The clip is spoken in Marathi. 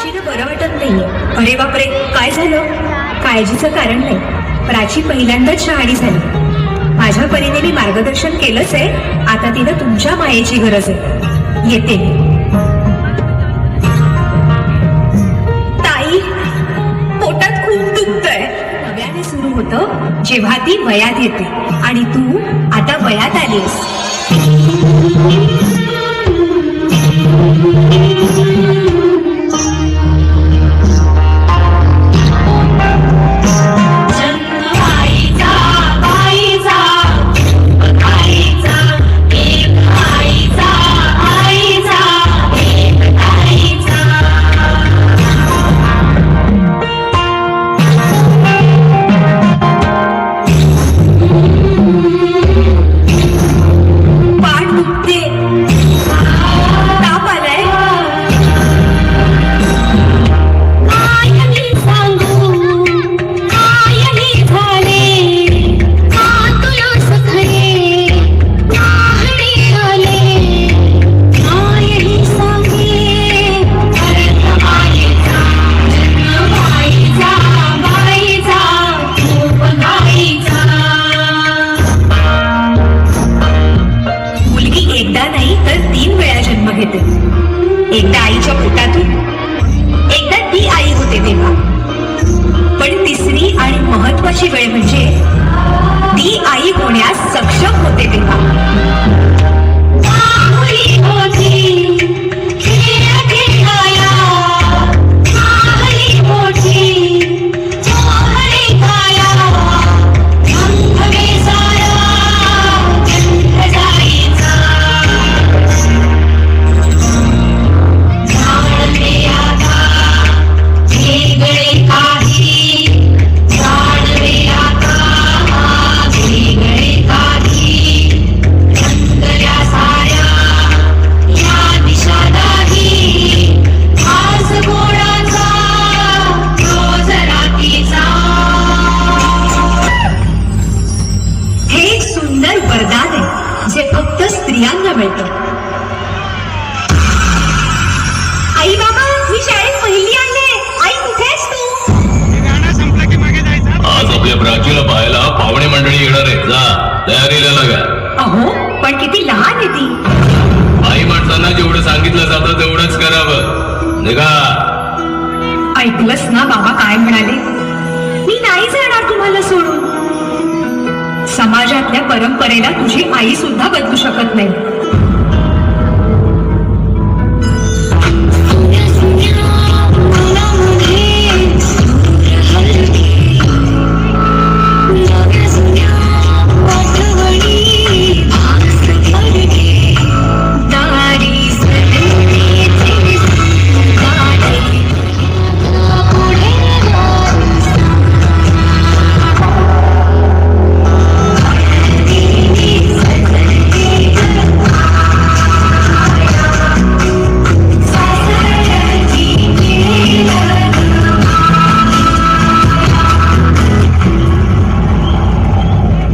प्राचीला बरं वाटत नाहीये. अरे बापरे काय झालं? काळजीचं कारण नाही. प्राची पहिल्यांदाच शहाणी झाली. माझ्या परीने मी मार्गदर्शन केलंच आहे. आता तिला तुमच्या मायेची गरज आहे. येते. ताई पोटात खूप दुखतंय. नव्याने सुरू होतं जेव्हा ती वयात येते. आणि तू आता वयात आलीस आणि महत्वाची वेळ म्हणजे ती आई होण्यास सक्षम होते तेव्हा. मिळतं आई बाबा मी शाळेत पहिली आणले. आई कुठेस तू? गाणं संपलं की मागे जायचं? आज आपल्या प्राचीला पाहायला पाहुणे मंडळी येणार आहेत. जा तयारीला लागा. अहो पण किती लहान आहे ती. आई माणसांना जेवढं सांगितलं जातं तेवढंच करावं. निघा. ऐकलंस ना बाबा काय म्हणाले? मी नाही जाणार तुम्हाला सोडून. समाजातल्या परंपरेला तुझी आई सुद्धा बदलू शकत नाही.